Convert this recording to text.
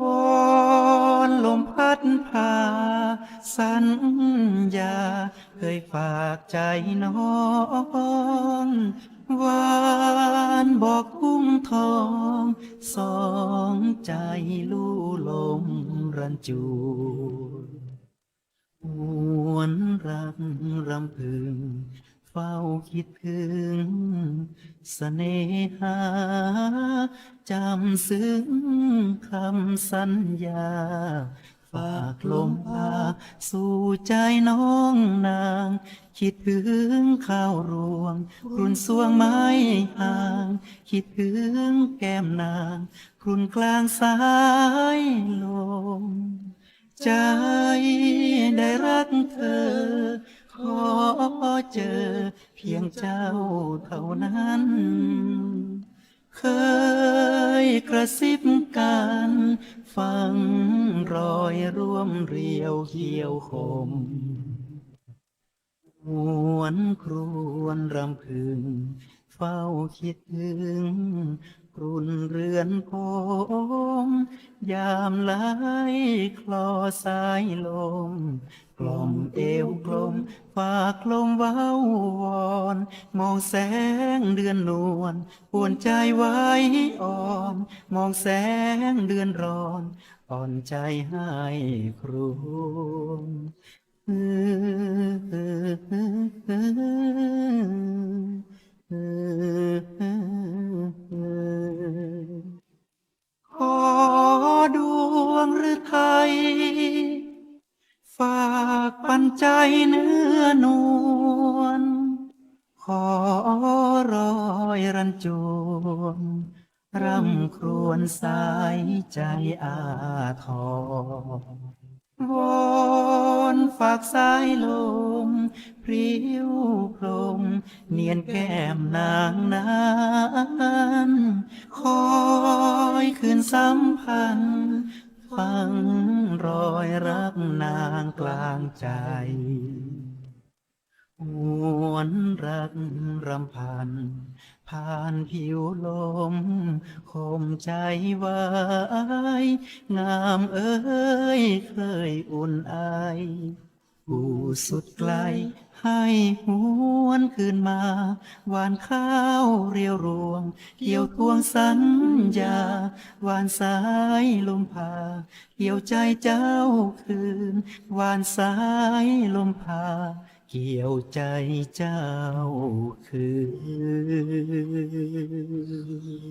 บอนลมพัดพา สัญญา เคยฝากใจน้องหวานบอกกุ้งทอง สองใจลู่ลมรันจูหวนรักรำพึง ฝ้าคิดถึงเสน่หา จำซึ้งคำสัญญา ฝากลมพาสู่ใจน้องนาง คิดถึงข้าวรวงครุนสวงไม้ห่าง คิดถึงแก้มนางครุนกลางสายลม ใจได้รักเธอ ขอเจอเพียงเจ้าเท่านั้น เคยกระซิบกัน ฟังรอยร่วมเรียวเหี่ยวคมหวนครวนรำพึง เฝ้าคิดถึงกรุ่นเรือนโพม ยามไหลคลอสายลม กล่อมเอวกลมฝากลมเว้าวอน มองแสงเดือนนวลปวนใจไว้อ่อน มองแสงเดือนร้อนอ่อนใจให้ครวญ ไทย ฝากปันใจเนื้อนวล ขอรอยรันจวนรำครวญสายใจอาทรวอนฝากสายลมพริ้วพรมเนียนแก้มนางนั้นคอยคืนสัมพันธ์ ฟังรอยรักนางกลางใจหวนรักรำพัน ผ่านผิวลมคมใจไว้ งามเอ้ยเคยอุ่นไอผู้สุดไกลให้ห วนคืนมา หวานข้าวเรียวรวง เกี่ยวทวงสัญญา หวานสายลมพา เกี่ยวใจเจ้าคืน หวานสายลมพา เกี่ยวใจเจ้าคืน